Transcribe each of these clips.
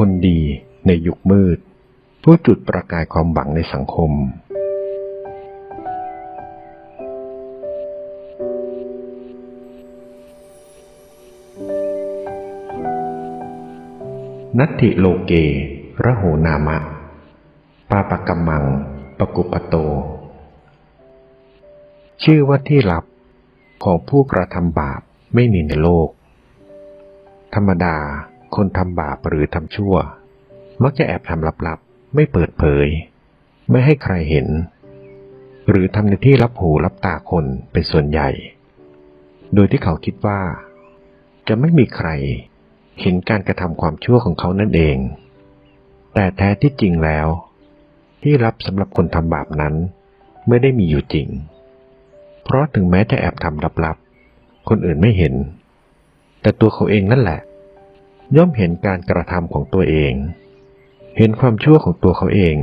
คนดีในยุคมืด ผู้จุดประกายความหวังในสังคม นัตถิโลเกระโหนามะ ปาปกำมัง ปกุปโต ชื่อว่าที่ลับของผู้กระทำบาปไม่มีในโลก ธรรมดา คนทำบาปหรือทำชั่ว มักจะแอบทำลับๆ ไม่เปิดเผย ไม่ให้ใครเห็น หรือทำในที่รับหูรับตาคนเป็นส่วนใหญ่ โดยที่เขาคิดว่า จะไม่มีใครเห็นการกระทำความชั่วของเขานั่นเอง แต่แท้ที่จริงแล้ว ที่รับสำหรับคนทำบาปนั้น ไม่ได้มีอยู่จริง เพราะถึงแม้จะแอบทำลับๆ คนอื่นไม่เห็น แต่ตัวเขาเองนั่นแหละ ย่อมเห็นการกระทำของตัวเอง เห็นความชั่วของตัวเขาเอง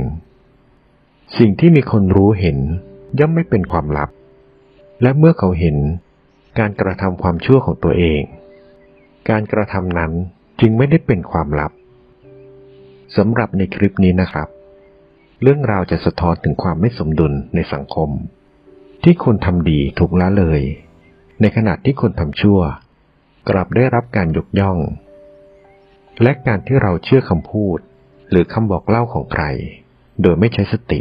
สิ่งที่มีคนรู้เห็นย่อมไม่เป็นความลับ และเมื่อเขาเห็นการกระทำความชั่วของตัวเอง การกระทำนั้นจึงไม่ได้เป็นความลับสำหรับในคลิปนี้นะครับ เรื่องราวจะสะท้อนถึงความไม่สมดุลในสังคม ที่คนทำดีถูกละเลย ในขณะที่คนทำชั่ว กลับได้รับการยกย่อง และการที่เราเชื่อคำพูด หรือคำบอกเล่าของใคร โดยไม่ใช้สติ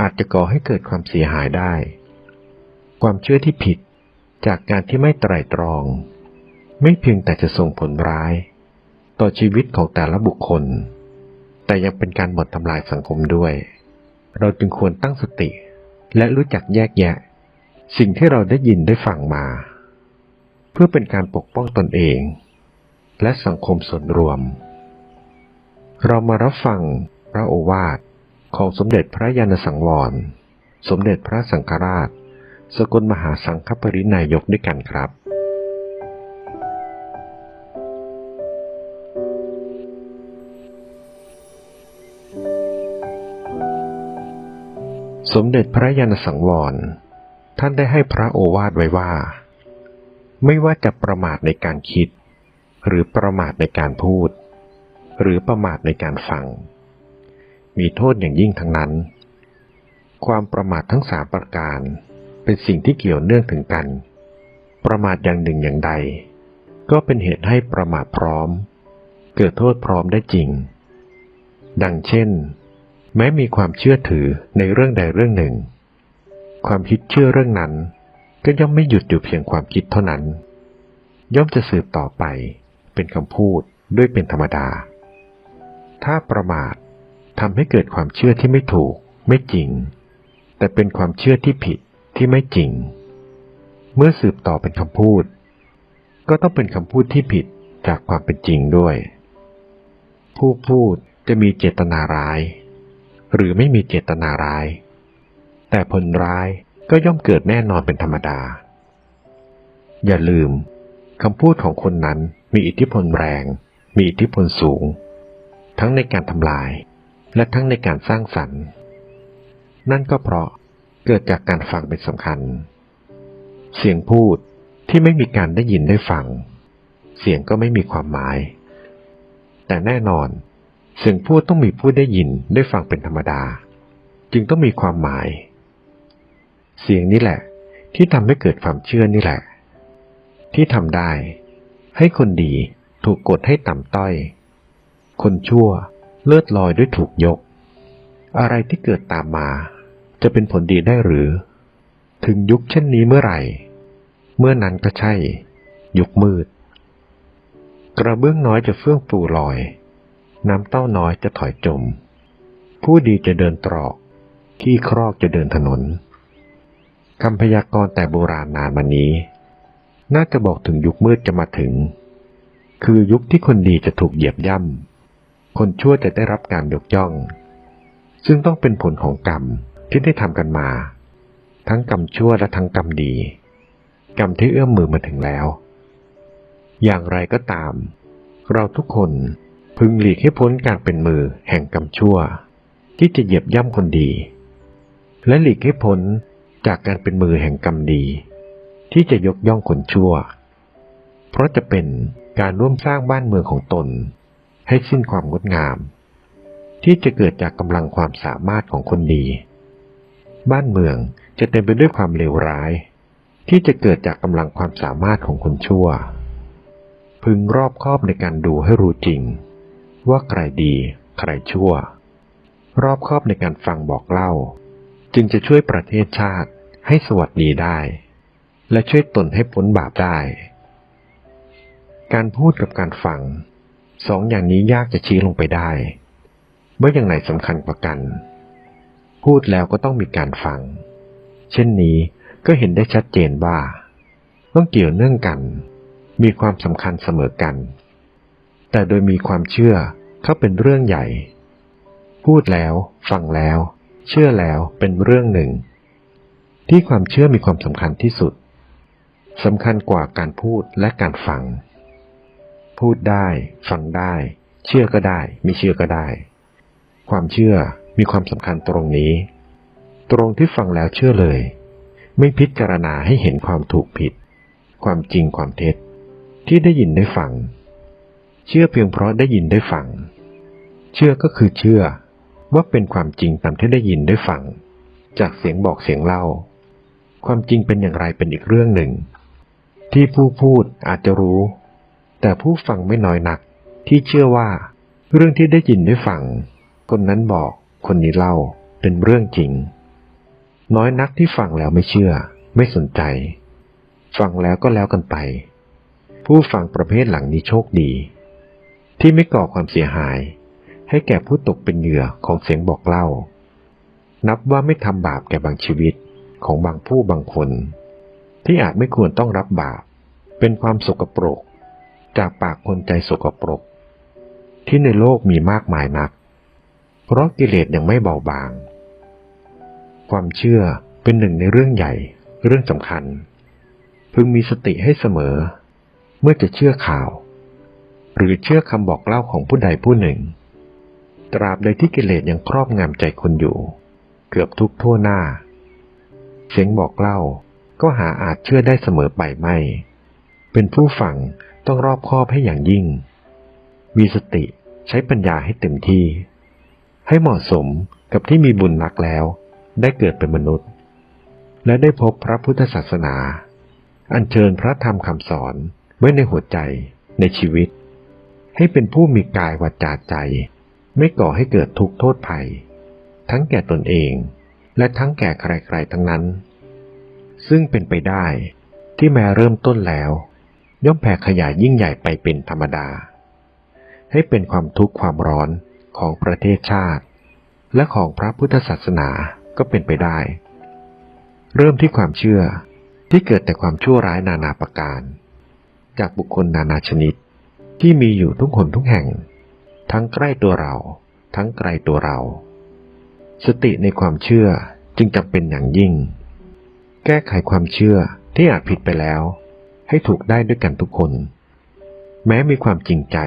อาจจะก่อให้เกิดความเสียหายได้ ความเชื่อที่ผิดจากการที่ไม่ไตร่ตรอง ไม่เพียงแต่จะส่งผลร้าย ต่อชีวิตของแต่ละบุคคล แต่ยังเป็นการบ่อนทำลายสังคมด้วย เราจึงควรตั้งสติ และรู้จักแยกแยะ สิ่งที่เราได้ยินได้ฟังมา เพื่อเป็นการปกป้องตนเอง และสังคมส่วนรวม เรามารับฟังพระโอวาทของสมเด็จพระยาณสังวร สมเด็จพระสังฆราช สกลมหาสังฆปรินายกด้วยกันครับ สมเด็จพระยาณสังวร ท่านได้ให้พระโอวาทไว้ว่า ไม่ว่าจะประมาทในการคิด หรือประมาทในการพูด หรือประมาทในการฟัง มีโทษอย่างยิ่งทั้งนั้น ความประมาททั้งสามประการ เป็นสิ่งที่เกี่ยวเนื่องถึงกัน ประมาทอย่างหนึ่งอย่างใด ก็เป็นเหตุให้ประมาทพร้อม เกิดโทษพร้อมได้จริง ดังเช่น แม้มีความเชื่อถือในเรื่องใดเรื่องหนึ่ง ความคิดเชื่อเรื่องนั้น ก็ย่อมไม่หยุดอยู่เพียงความคิดเท่านั้นย่อมจะสืบต่อไป เป็นคำพูดด้วยเป็นธรรมดา ถ้าประมาททำให้เกิดความเชื่อที่ไม่ถูก ไม่จริง แต่เป็นความเชื่อที่ผิดที่ไม่จริง เมื่อสืบต่อเป็นคำพูด ก็ต้องเป็นคำพูดที่ผิดจากความเป็นจริงด้วย ผู้พูดจะมีเจตนาร้าย หรือไม่มีเจตนาร้าย แต่ผลร้ายก็ย่อมเกิดแน่นอนเป็นธรรมดา อย่าลืมคำพูดของคนนั้น มีอิทธิพลแรง มีอิทธิพลสูง ทั้งในการทำลาย และทั้งในการสร้างสรรค์ นั่นก็เพราะเกิดจากการฟังเป็นสำคัญ เสียงพูดที่ไม่มีการได้ยินได้ฟัง เสียงก็ไม่มีความหมาย แต่แน่นอน เสียงพูดต้องมีผู้ได้ยินได้ฟังเป็นธรรมดา จึงต้องมีความหมาย เสียงนี้แหละ ที่ทำให้เกิดความเชื่อนี่แหละ ที่ทำได้ ให้คนดีถูกกดให้ต่ำต้อย คนชั่วเลิศลอยด้วยถูกยก อะไรที่เกิดตามมา จะเป็นผลดีได้หรือ ถึงยุคเช่นนี้เมื่อไหร่ เมื่อนั้นก็ใช่ ยุคมืด กระเบื้องน้อยจะเฟื่องฟูลอย น้ำเต้าน้อยจะถอยจม ผู้ดีจะเดินตรอก ขี้ครอกจะเดินถนนคำพยากรณ์แต่โบราณนานมานี้ น่าจะบอกถึงยุคมืดจะมาถึง คือยุคที่คนดีจะถูกเหยียบย่ำ คนชั่วจะได้รับการยกย่อง ซึ่งต้องเป็นผลของกรรมที่ได้ทำกันมา ทั้งกรรมชั่วและทั้งกรรมดี กรรมที่เอื้อมมือมาถึงแล้ว อย่างไรก็ตาม เราทุกคนพึงหลีกให้พ้นการเป็นมือแห่งกรรมชั่ว ที่จะเหยียบย่ำคนดี และหลีกให้พ้นจากการเป็นมือแห่งกรรมดี ที่จะยกย่องคนชั่ว เพราะจะเป็นการร่วมสร้างบ้านเมืองของตน ให้สิ้นความงดงาม ที่จะเกิดจากกำลังความสามารถของคนดี บ้านเมืองจะเต็มไปด้วยความเลวร้าย ที่จะเกิดจากกำลังความสามารถของคนชั่ว พึงรอบคอบในการดูให้รู้จริง ว่าใครดี ใครชั่ว รอบคอบในการฟังบอกเล่า จึงจะช่วยประเทศชาติให้สวัสดีได้ และช่วยตนให้พ้นบาปได้ การพูดกับการฟังสองอย่างนี้ยากจะชี้ลงไปได้ ว่าอย่างไหนสำคัญกว่ากัน พูดแล้วก็ต้องมีการฟัง เช่นนี้ก็เห็นได้ชัดเจนว่า ต้องเกี่ยวเนื่องกัน มีความสำคัญเสมอกัน แต่โดยมีความเชื่อเข้าเป็นเรื่องใหญ่ พูดแล้ว ฟังแล้ว เชื่อแล้วเป็นเรื่องหนึ่ง ที่ความเชื่อมีความสำคัญที่สุด สำคัญกว่าการพูดและการฟัง พูดได้ ฟังได้ เชื่อก็ได้ ไม่เชื่อก็ได้ ความเชื่อมีความสำคัญตรงนี้ ตรงที่ฟังแล้วเชื่อเลย ไม่พิจารณาให้เห็นความถูกผิด ความจริงความเท็จ ที่ได้ยินได้ฟัง เชื่อเพียงเพราะได้ยินได้ฟัง เชื่อก็คือเชื่อว่าเป็นความจริงตามที่ได้ยินได้ฟัง จากเสียงบอกเสียงเล่า ความจริงเป็นอย่างไรเป็นอีกเรื่องหนึ่ง ที่ผู้พูดอาจจะรู้ แต่ผู้ฟังไม่น้อยนัก ที่เชื่อว่า เรื่องที่ได้ยินได้ฟัง คนนั้นบอกคนนี้เล่าเป็นเรื่องจริง น้อยนักที่ฟังแล้วไม่เชื่อ ไม่สนใจ ฟังแล้วก็แล้วกันไป ผู้ฟังประเภทหลังนี้โชคดี ที่ไม่ก่อความเสียหาย ให้แก่ผู้ตกเป็นเหยื่อของเสียงบอกเล่า นับว่าไม่ทำบาปแก่บางชีวิตของบางผู้บางคน ที่อาจไม่ควรต้องรับบาป เป็นความสกปรก จากปากคนใจสกปรก ที่ในโลกมีมากมายนัก เพราะกิเลสยังไม่เบาบาง ความเชื่อเป็นหนึ่งในเรื่องใหญ่ เรื่องสำคัญ พึงมีสติให้เสมอ เมื่อจะเชื่อข่าว หรือเชื่อคำบอกเล่าของผู้ใดผู้หนึ่ง ตราบใดที่กิเลสยังครอบงำใจคนอยู่ เกือบทุกทั่วหน้า เสียงบอกเล่า ก็หาอาจเชื่อได้เสมอไปไม่ เป็นผู้ฟังต้องรอบคอบให้อย่างยิ่ง มีสติใช้ปัญญาให้เต็มที่ ให้เหมาะสมกับที่มีบุญนักแล้ว ได้เกิดเป็นมนุษย์ และได้พบพระพุทธศาสนา อัญเชิญพระธรรมคำสอนไว้ในหัวใจในชีวิต ให้เป็นผู้มีกายวาจาใจ ไม่ก่อให้เกิดทุกข์โทษภัย ทั้งแก่ตนเอง และทั้งแก่ใครๆทั้งนั้น ซึ่งเป็นไปได้ที่แม้เริ่มต้นแล้ว ย่อมแผ่ขยายยิ่งใหญ่ไปเป็นธรรมดา ให้เป็นความทุกข์ความร้อนของประเทศชาติ และของพระพุทธศาสนาก็เป็นไปได้ เริ่มที่ความเชื่อที่เกิดแต่ความชั่วร้ายนานาประการ จากบุคคลนานาชนิดที่มีอยู่ทุกคนทุกแห่ง ทั้งใกล้ตัวเรา ทั้งไกลตัวเรา สติในความเชื่อจึงจำเป็นอย่างยิ่ง แก้ไขความเชื่อที่อาจผิดไปแล้ว ให้ถูกได้ด้วยกันทุกคน แม้มีความจริงใจ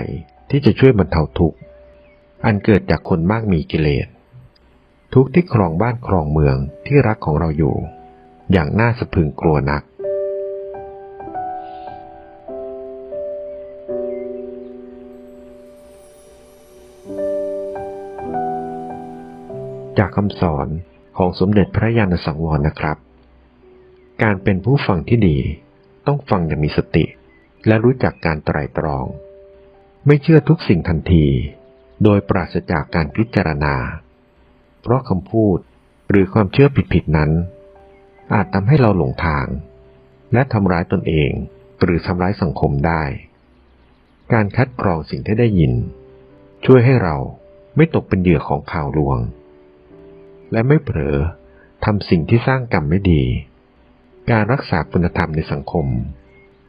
ที่จะช่วยบรรเทาทุกข์ อันเกิดจากคนมากมีกิเลส ทุกที่ครองบ้านครองเมืองที่รักของเราอยู่ อย่างน่าสะพึงกลัวนัก จากคำสอนของสมเด็จพระยาณสังวรนะครับ การเป็นผู้ฟังที่ดี ต้องฟังอย่างมีสติ และรู้จักการไตร่ตรอง ไม่เชื่อทุกสิ่งทันที โดยปราศจากการพิจารณา เพราะคำพูดหรือความเชื่อผิดๆนั้น อาจทำให้เราหลงทาง และทำร้ายตนเองหรือทำร้ายสังคมได้ การคัดกรองสิ่งที่ได้ยิน ช่วยให้เราไม่ตกเป็นเหยื่อของข่าวลวง และไม่เผลอทำสิ่งที่สร้างกรรมไม่ดี การรักษาคุณธรรมในสังคม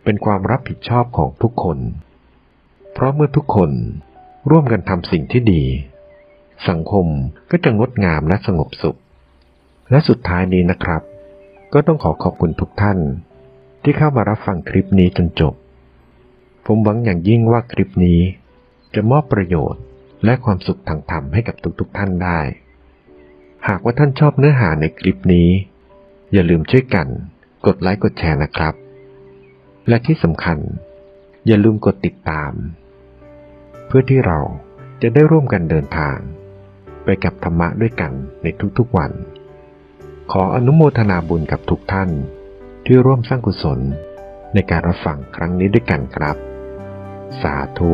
เป็นความรับผิดชอบของทุกคน เพราะเมื่อทุกคนร่วมกันทำสิ่งที่ดี สังคมก็จะงดงามและสงบสุข และสุดท้ายนี้นะครับ ก็ต้องขอขอบคุณทุกท่าน ที่เข้ามารับฟังคลิปนี้จนจบ ผมหวังอย่างยิ่งว่าคลิปนี้ จะมอบประโยชน์และความสุขทางธรรมให้กับทุกๆท่านได้ หากว่าท่านชอบเนื้อหาในคลิปนี้ อย่าลืมช่วยกัน กดไลค์กดแชร์นะครับ และที่สำคัญ อย่าลืมกดติดตาม เพื่อที่เราจะได้ร่วมกันเดินทาง ไปกับธรรมะด้วยกันในทุกๆวัน ขออนุโมทนาบุญกับทุกท่าน ที่ร่วมสร้างกุศลในการรับฟังครั้งนี้ด้วยกันครับ สาธุ